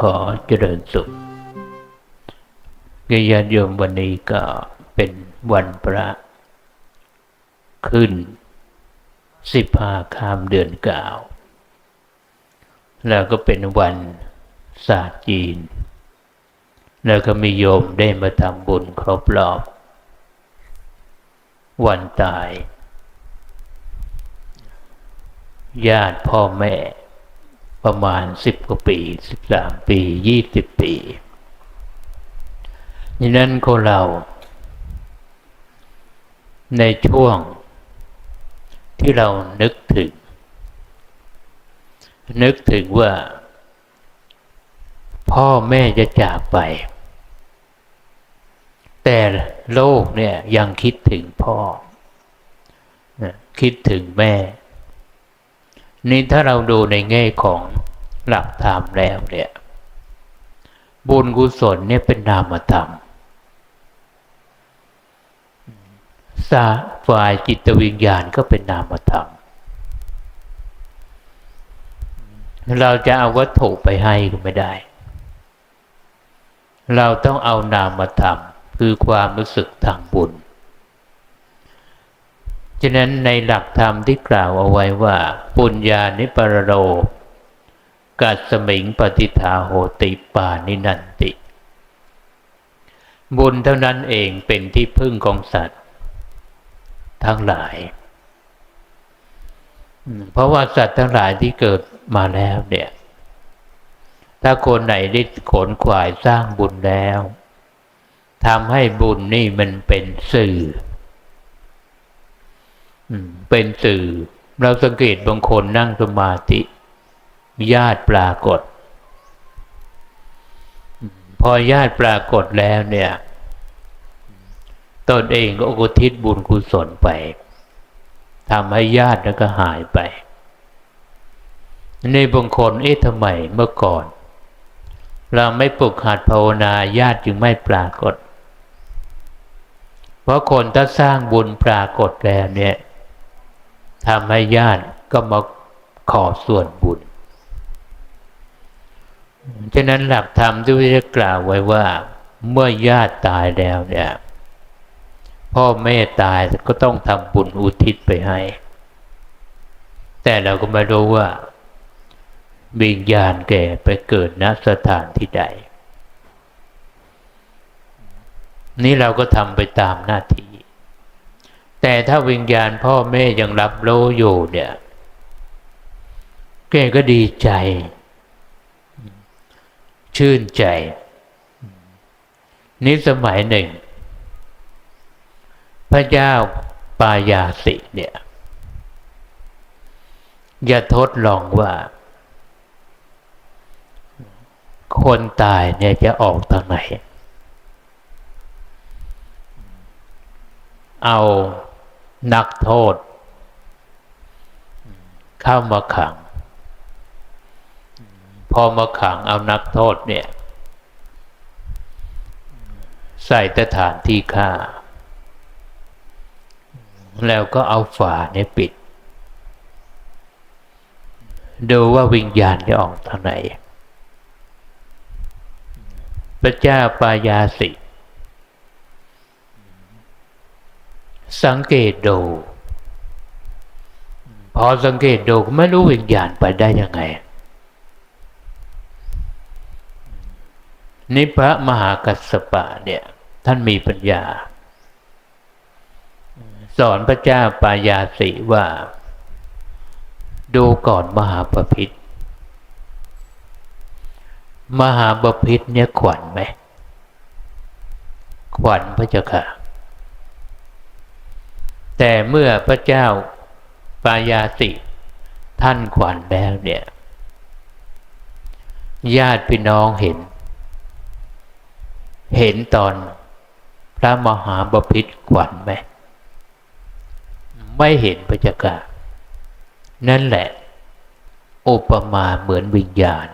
ขอเจริญสุขญาติโยมวันนี้ก็เป็นวันพระ ขึ้นสิบห้าคามเดือนเก้าแล้วก็เป็นวันศาสตร์จีน แล้วก็มีโยมได้มาทำบุญครบรอบ วันตาย ญาติพ่อแม่ ประมาณสิบกว่าปีสิบสามปียี่สิบปีดังนั้นคนเรา ในช่วงที่เรานึกถึง นึกถึงว่า พ่อแม่จะจากไป แต่โลกเนี่ยยังคิดถึงพ่อ คิดถึงแม่ นี่ถ้าเราดูในแง่ของหลักธรรมแล้วเนี่ยบุญกุศลเนี่ยเป็นนามธรรมสาฝ่ายจิตวิญญาณก็เป็นนามธรรม เราจะเอาวัตถุไปให้ก็ไม่ได้ เราต้องเอานามธรรม คือความรู้สึกทางบุญ ฉะนั้นในหลักธรรมที่กล่าวเอาไว้ว่า ปุญญานิปรโรกัสมิงปฏิทาโหติปานินันติ บุญเท่านั้นเองเป็นที่พึ่งของสัตว์ ทั้งหลาย เพราะว่าสัตว์ทั้งหลายที่เกิดมาแล้วเนี่ย ถ้าคนไหนได้ขนขวายสร้างบุญแล้วทำให้บุญนี่มันเป็นสื่อ เป็นสื่อ เราสังเกตบางคนนั่งสมาธิญาติปรากฏ พอญาติปรากฏแล้วเนี่ยตนเองก็อุทิศบุญกุศลไปทำให้ญาตินั้นก็หายไป ในบางคนเอ๊ะทำไมเมื่อก่อน เราไม่ปลุกหัดภาวนาญาติจึงไม่ปรากฏ เพราะคนถ้าสร้างบุญปรากฏแล้วเนี่ย ทำให้ญาติก็มาขอส่วนบุญ ฉะนั้นหลักธรรมที่พระกล่าวไว้ว่า เมื่อญาติตายแล้วเนี่ย พ่อแม่ตายก็ต้องทำบุญอุทิศไปให้ แต่เราก็ไม่รู้ว่า วิญญาณแก่ไปเกิดณสถานที่ใด นี่เราก็ทำไปตามหน้าที่ แต่ถ้าวิญญาณพ่อแม่ยังรับรู้อยู่เนี่ยแกก็ดีใจ ชื่นใจ นี่สมัยหนึ่ง พระเจ้าปายาสิเนี่ยอย่าทดลองว่า คนตายเนี่ยจะออกทางไหน เอา นักโทษ เข้ามาขัง พอมาขังเอานักโทษเนี่ย ใส่สถานที่ฆ่า แล้วก็เอาฝาเนี่ยปิด ดูว่าวิญญาณจะออกทางไหน พระเจ้าปายาสิ สังเกตดูพอสังเกตดูก็ไม่รู้วิญญาณไปได้ยังไงนิพระมหากัสสปะเนี่ย ท่านมีปัญญา สอนพระเจ้าปายาสิว่า ดูก่อนมหาปพิธมหาบพิษเนี่ยขวัญไหมขวัญพระเจ้าค่ะ แต่เมื่อพระเจ้าปายาสิท่านขวัญแล้วเนี่ย ญาติพี่น้องเห็น เห็นตอนพระมหาบพิษขวัญไหมไม่เห็นพระเจ้าค่ะนั่นแหละอุปมาเหมือนวิญญาณ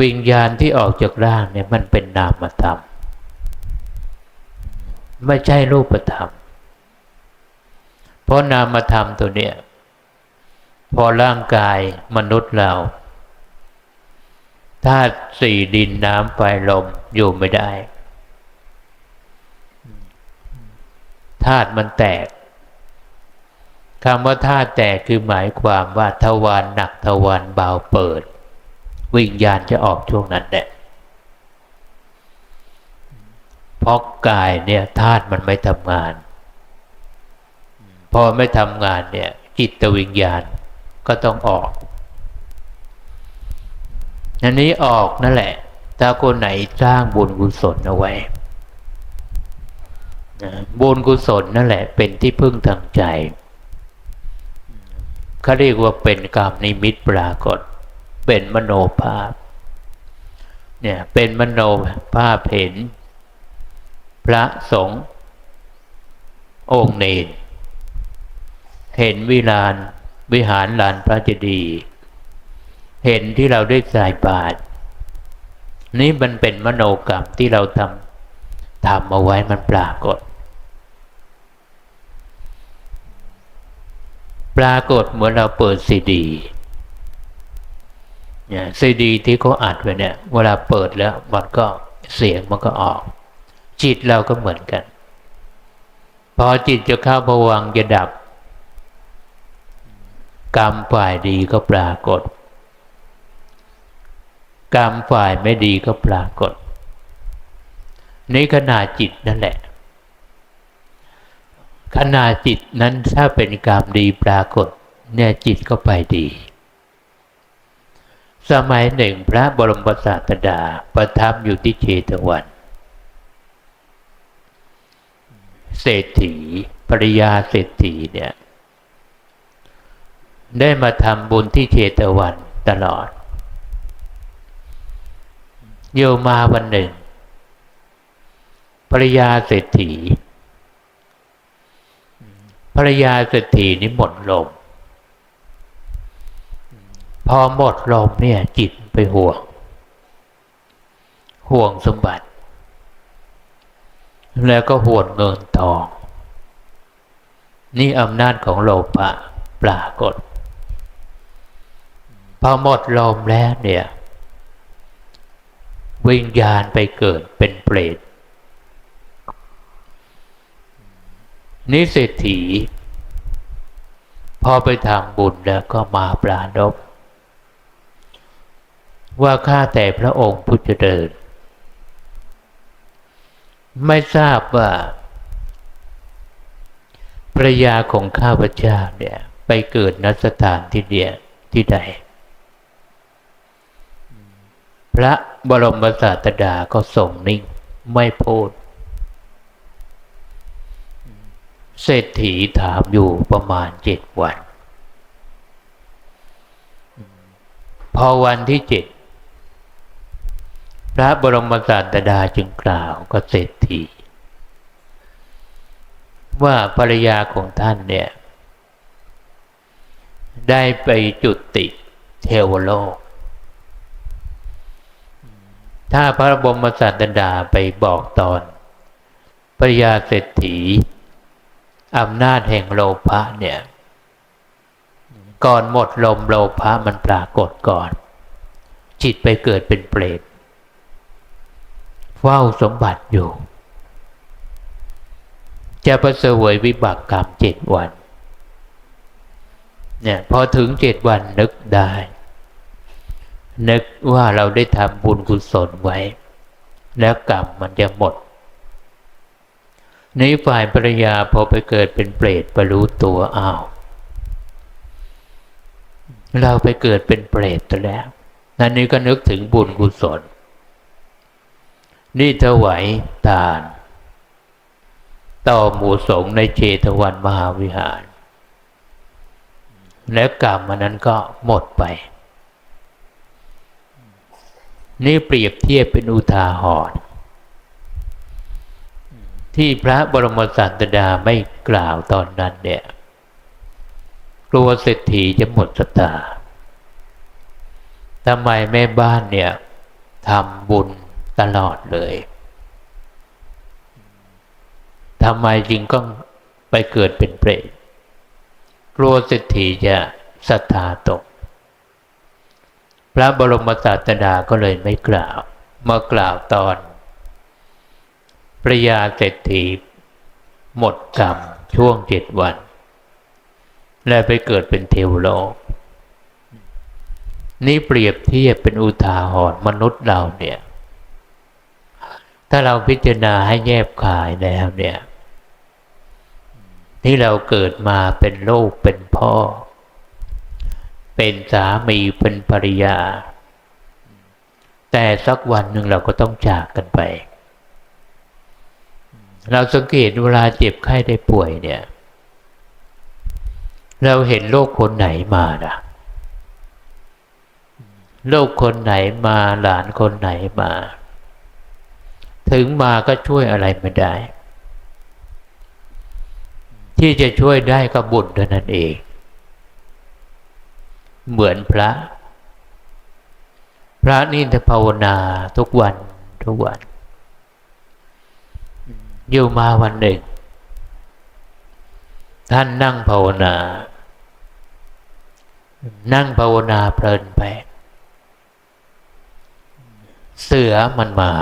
วิญญาณที่ออกจากร่างเนี่ยมันเป็นนามธรรม ไม่ใช่รูปธรรม เพราะนามธรรมตัวเนี้ยพอร่างกายมนุษย์เราธาตุสี่ดินน้ำไฟลมอยู่ไม่ได้ธาตุมันแตกคำว่าธาตุแตกคือหมายความว่าทวารหนักทวารเบาเปิด วิญญาณจะออกช่วงนั้นแหละ เพราะกายเนี่ยธาตุมันไม่ทำงาน พอไม่ทำงานเนี่ย จิตวิญญาณก็ต้องออกอันนี้ออกนั่นแหละ ถ้าคนไหนสร้างบุญกุศลเอาไว้บุญกุศลนั่นแหละ เป็นที่พึ่งทางใจเขาเรียกว่าเป็นกรรมนิมิตปรากฏ เป็นมโนภาพ เนี่ยเป็นมโนภาพเห็น พระสงฆ์องค์เนรเห็นวิลานวิหารลานพระเจดีย์เห็นที่เราได้ใส่บาตรนี่มันเป็นมโนกรรมที่เราทำทำเอาไว้มันปรากฏ ปรากฏเหมือนเราเปิดซีดีเนี่ยซีดีที่เขาอัดไว้เนี่ย เวลาเปิดแล้วมันก็เสียงมันก็ออก จิตเราก็เหมือนกัน พอจิตจะเข้าภวังจะดับ กรรมฝ่ายดีก็ปรากฏ กรรมฝ่ายไม่ดีก็ปรากฏ ในขณะจิตนั่นแหละ ขณะจิตนั้นถ้าเป็นกรรมดีปรากฏ เนี่ยจิตก็ไปดีสมัยหนึ่งพระบรมศาสดาประทับอยู่ที่เชตวัน เศรษฐีภริยาเศรษฐีเนี่ย ได้มาทำบุญที่เชตวันตลอด โยมาวันหนึ่งภรยาเศรษฐีภรยาเศรษฐีนี่หมดลม พอหมดลมเนี่ยจิตไปห่วง ห่วงสมบัติ แล้วก็หวงเงินทอง นี่อำนาจของโลภะปรากฏ พอหมดลมแล้วเนี่ยวิญญาณไปเกิดเป็นเปรต นิเศรษฐี พอไปทำบุญแล้วก็มาปราณบว่าข้าแต่พระองค์พุทธเดิน ไม่ทราบว่าภรยาของข้าพเจ้าเนี่ย ไปเกิดนัสถานที่เดียที่ใด พระบรมศาสดาก็ส่งนิ่งไม่พูด เศรษฐีถามอยู่ประมาณเจ็ดวัน พอวันที่เจ็ด ระบรมศาสดาจึงกล่าวกับเศรษฐีว่าภรรยาของท่านเนี่ย ได้ไปจุติเทวโลก ถ้าพระบรมศาสดาไปบอกตอนปริยาเศรษฐีอำนาจแห่งโลภะเนี่ย ก่อนหมดลมโลภะมันปรากฏก่อน จิตไปเกิดเป็นเปรต เฝ้าสมบัติอยู่ จะประเสวยวิบากกรรมเจ็ดวัน เนี่ยพอถึงเจ็ดวันนึกได้ นึกว่าเราได้ทำบุญกุศลไว้ แล้วกรรมมันจะหมด ในฝ่ายภรรยาพอไปเกิดเป็นเปรตไปรู้ตัวอ้าวเราไปเกิดเป็นเปรตแล้วนั่นนี้ก็นึกถึงบุญกุศล นี่ถวายทาน ต่อหมู่สงในเจตวันมหาวิหาร และกรรมมันนั้นก็หมดไป นี่เปรียบเทียบเป็นอุทาหรณ์ที่พระบรมศาสดาไม่กล่าวตอนนั้นเนี่ยกลัวเศรษฐีจะหมดสตาทำไมแม่บ้านเนี่ยทำบุญ ตลอดเลยทำไมจริงก็ไปเกิดเป็นเปรตกลัวเศรษฐีจะศรัทธาตก พระบรมศาสดาก็เลยไม่กล่าวมากล่าวตอนพรยาเศรษฐีหมดกรรมช่วงเจ็ดวัน และไปเกิดเป็นเทวโลก นี่เปรียบเทียบเป็นอุทาหรณ์มนุษย์เราเนี่ย ถ้าเราพิจารณาให้แยบขายแล้วเนี่ยที่เราเกิดมาเป็นลูกเป็นพ่อ เป็นสามีเป็นภรรยา แต่สักวันหนึ่งเราก็ต้องจากกันไป เราสังเกตเวลาเจ็บไข้ได้ป่วยเนี่ย เราเห็นโรคคนไหนมานะโรคคนไหนมาหลานคนไหนมา ถึงมาก็ช่วยอะไรไม่ได้ ที่จะช่วยได้ก็บุญเท่านั้นเอง เหมือนพระ พระนี่จะภาวนาทุกวันทุกวันอยู่มาวันหนึ่ง ท่านนั่งภาวนา นั่งภาวนาเพลินไป เสือมันมา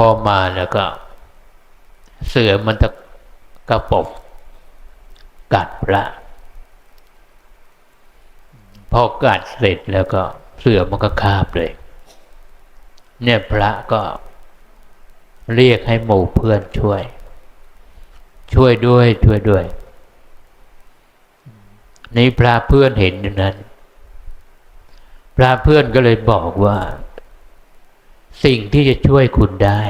พอมาแล้วก็ เสือมันจะกระปบกัดพระ พอกัดเสร็จแล้วก็เสือมันก็คาบเลย เนี่ยพระก็เรียกให้หมู่เพื่อนช่วย ช่วยด้วยช่วยด้วย นี่พระเพื่อนเห็นอย่างนั้น พระเพื่อนก็เลยบอกว่า สิ่งที่จะช่วยคุณได้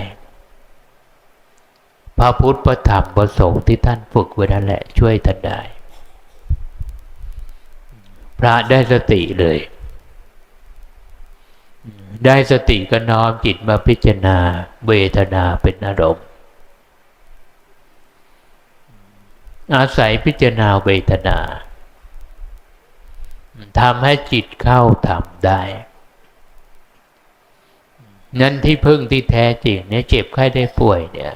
พระพุทธพระธรรมพระสงฆ์ที่ท่านฝึกไว้นั่นแหละ ช่วยท่านได้ พระได้สติเลย ได้สติก็น้อมจิตมาพิจารณาเวทนาเป็นอารมณ์อาศัยพิจารณาเวทนาทำให้จิตเข้าทำได้ นั้นที่พึ่งที่แท้จริงเนี่ยเจ็บไข้ได้ป่วยเนี่ย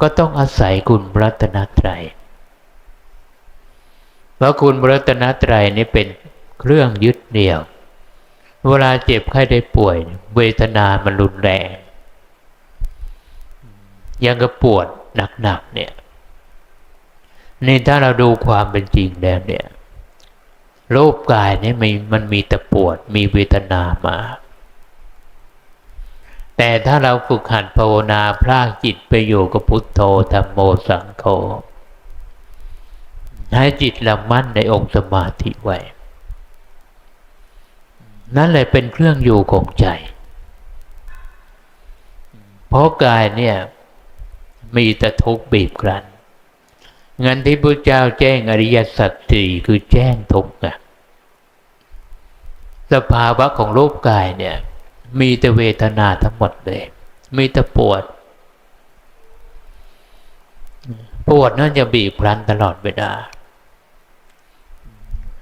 ก็ต้องอาศัยคุณรัตนตรัยเพราะคุณรัตนตรัยนี่เป็นเครื่องยึดเหนี่ยว เวลาเจ็บไข้ได้ป่วย เวทนามันรุนแรง ยังก็ปวดหนักๆเนี่ยนี่ถ้าเราดูความเป็นจริงแล้วเนี่ยรูปกายเนี่ยมันมันมีแต่ปวดมีเวทนามา แต่ถ้าเราฝึกหัดภาวนาพรากจิตไปอยู่กับพุทโธธรรมโมสังโฆให้จิตเรามั่นในองค์สมาธิไว้ นั่นแหละเป็นเครื่องอยู่ของใจ เพราะกายเนี่ยมีแต่ทุกข์บีบกรันงั้นที่พระเจ้าแจ้งอริยสัจสี่คือแจ้งทุกข์อะสภาวะของรูปกายเนี่ย มีแต่เวทนาทั้งหมดเลย มีแต่ปวด ปวดนั่นจะบีบพลันตลอดเวลา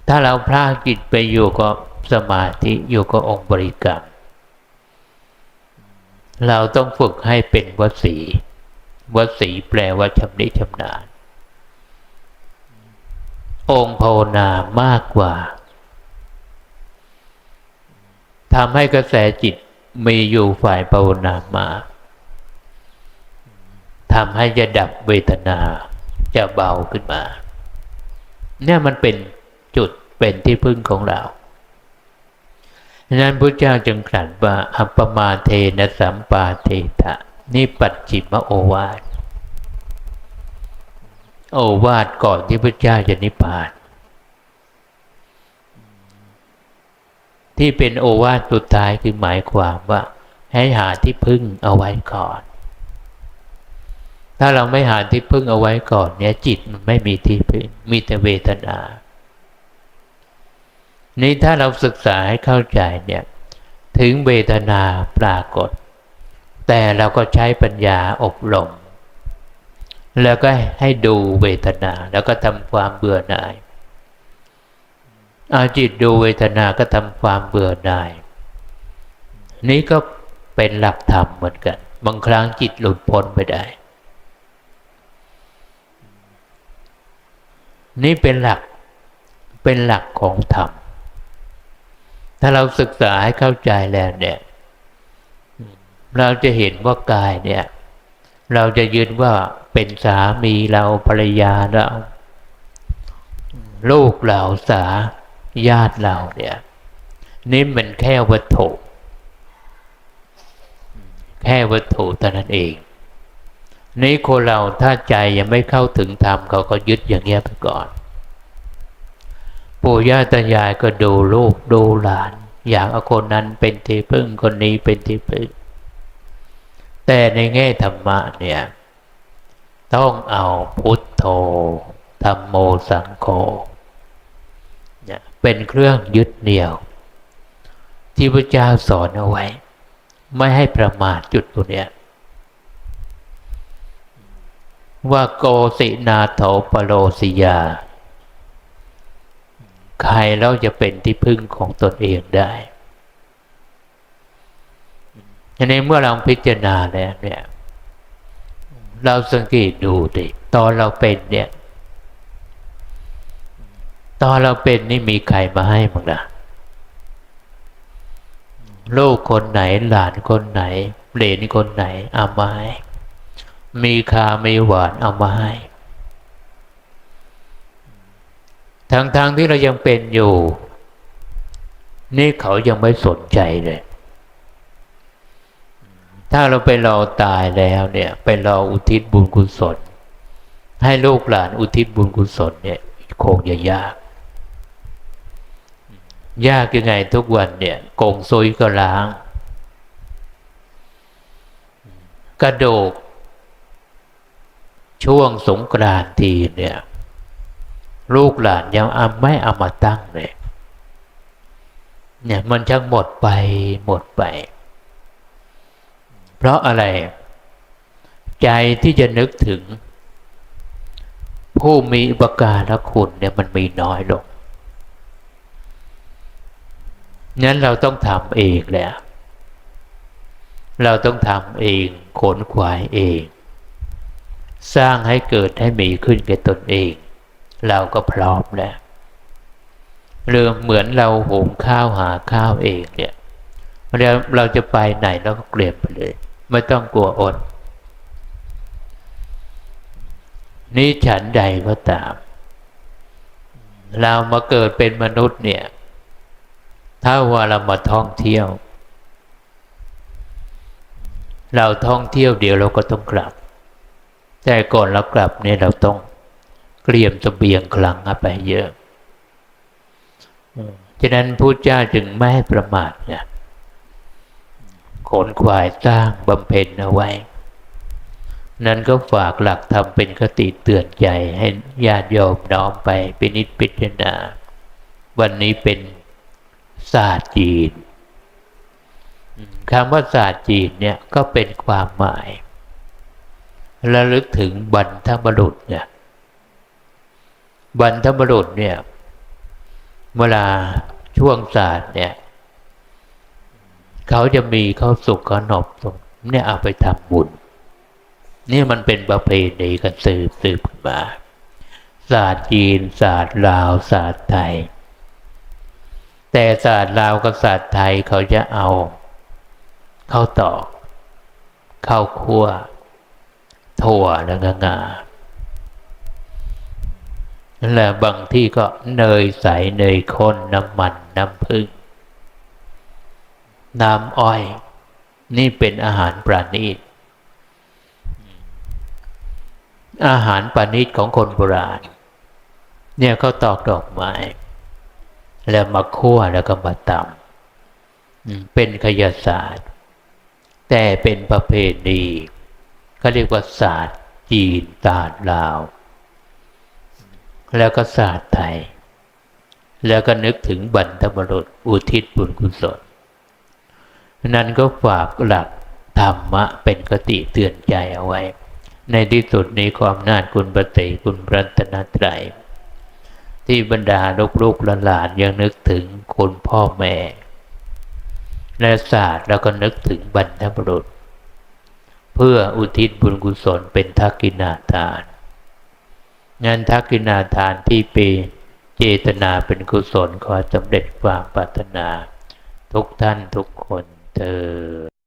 ถ้าเราพลาดจิตไปอยู่กับสมาธิอยู่กับองค์บริกรรม เราต้องฝึกให้เป็นวสีวสีแปลว่าชำนิชำนาญองค์ภาวนามากกว่า ทำให้กระแสจิตมีอยู่ฝ่ายภาวนามาทำให้จะดับเวทนาจะเบาขึ้นมา เนี่ยมันเป็นจุดเป็นที่พึ่งของเราฉะนั้นพระเจ้าจึงตรัสว่าอัปปมาเทนะสัมปาเทตะนี่ปัจจิมโอวาท โอวาทก่อนที่พระเจ้าจะนิพพาน ที่เป็นโอวาทสุดท้ายคือหมายความว่า ให้หาที่พึ่งเอาไว้ก่อน ถ้าเราไม่หาที่พึ่งเอาไว้ก่อนเนี่ยจิตมันไม่มีที่พึ่งมีแต่เวทนา นี่ถ้าเราศึกษาให้เข้าใจเนี่ยถึงเวทนาปรากฏ แต่เราก็ใช้ปัญญาอบรม แล้วก็ให้ดูเวทนาแล้วก็ทำความเบื่อหน่าย เอาจิตดูเวทนาก็ทำความเบื่อหน่ายนี้ก็เป็นหลักธรรมเหมือนกัน บางครั้งจิตหลุดพ้นไปได้ นี่เป็นหลักเป็นหลักของธรรม ถ้าเราศึกษาให้เข้าใจแล้วเนี่ย เราจะเห็นว่ากายเนี่ย เราจะยึดว่าเป็นสามีเราภรรยาเราลูกเราสา ญาติเราเนี่ย นี่มันแค่วัตถุ แค่วัตถุเท่านั้นเอง นี่คนเราถ้าใจยังไม่เข้าถึงธรรมเขาก็ยึดอย่างเงี้ยไปก่อน ปู่ย่าตายายก็ดูลูกดูหลาน อยากเอาคนนั้นเป็นที่พึ่งคนนี้เป็นที่พึ่ง แต่ในแง่ธรรมะเนี่ยต้องเอาพุทโธธรรมโมสังโฆ เป็นเครื่องยึดเหนี่ยว ที่พระเจ้าสอนเอาไว้ ไม่ให้ประมาทจุดตัวเนี้ยว่าโกสินาโถปโลสิยา ใครเราจะเป็นที่พึ่งของตนเองได้ในเมื่อเราพิจารณาแล้วเนี่ย เราสังเกตดูดิตอนเราเป็นเนี่ย ตอนเราเป็นนี่มีใครมาให้บ้งล่ะลูกคนไหนหลานคนไหนเหลนคนไหนเอามาให้มีคามีหวานเอามาให้ทั้งๆทที่เรายังเป็นอยู่ นี่เขายังไม่สนใจเลย ถ้าเราไปรอตายแล้วเนี่ย ไปรออุทิศบุญกุศล ให้ลูกหลานอุทิศบุญกุศลเนี่ยคงจะยาก ยากยังไงทุกวันเนี่ยกงซุยก็ล้าง กระโดก ช่วงสงกรานต์ทีเนี่ย ลูกหลานยังเอาไม่เอามาตั้งเลยเนี่ยมันช่างหมดไปหมดไป เพราะอะไร ใจที่จะนึกถึง ผู้มีอุปการะคุณเนี่ยมันมีน้อยลง งั้นเราต้องทำเองแหละ เราต้องทำเองขนขวายเอง สร้างให้เกิดให้มีขึ้นแก่ตนเอง เราก็พร้อมแล้วเรือเหมือนเราหุงข้าวหาข้าวเองเนี่ยเราเราจะไปไหนเราก็เกลียบไปเลย ไม่ต้องกลัวอด นี่ฉันใดก็ตาม เรามาเกิดเป็นมนุษย์เนี่ย ถ้าว่าเรามาท่องเที่ยว เราท่องเที่ยวเดียวเราก็ต้องกลับ แต่ก่อนเรากลับเนี่ยเราต้องเตรียมเบียงคลังไปเยอะฉะนั้นพุทธเจ้าจึงไม่ให้ประมาทเนี่ยขนขวายสร้างบำเพ็ญเอาไว้ นั้นก็ฝากหลักทำเป็นคติเตือนใจให้ญาติโยมน้อมไปพินิจพิจารณา วันนี้เป็น ศาสตร์จีนคำว่าศาสตร์จีนเนี่ยก็เป็นความหมายระลึกถึงบรรทบุรุษเนี่ยบรรทบุรุษเนี่ยเวลาช่วงศาสตร์เนี่ยเขาจะมีข้าวสุกขนมตรงเนี่ยเอาไปทำบุญนี่มันเป็นประเพณีกันสืบสืบมาศาสตร์จีนศาสตร์ลาวศาสตร์ไทย แต่ศาสตร์ลาวกับศาสตร์ไทยเขาจะเอาข้าวตอกข้าวคั่ว ถั่วแล้วก็งานั่นแหละบางที่ก็เนยใสเนยข้นน้ำมันน้ำผึ้งน้ำอ้อย นี่เป็นอาหารปราณีต อาหารปราณีตของคนโบราณ เนี่ยเขาตอกดอกไม้ แล้วมาคั่วแล้วก็มาตำเป็นขยศาสตร์ แต่เป็นประเพณีเขาเรียกว่าศาสตร์จีนศาสตร์ลาว แล้วก็ศาสตร์ไทย แล้วก็นึกถึงบรรพบุรุษอุทิศบุญกุศลนั้นก็ฝากหลักธรรมะเป็นกติเตือนใจเอาไว้ ในที่สุดนี้ความนาจคุณปฏิคุณพระตนตรัย ที่บรรดาลูกๆหลานยังนึกถึงคุณพ่อแม่ และศาสตร์แล้วก็นึกถึงบรรพบุรุษ เพื่ออุทิศบุญกุศลเป็นทักกินาทานงานทักกินาทานที่เป็นเจตนาเป็นกุศลขอสำเร็จความปรารถนา ทุกท่านทุกคนเธอ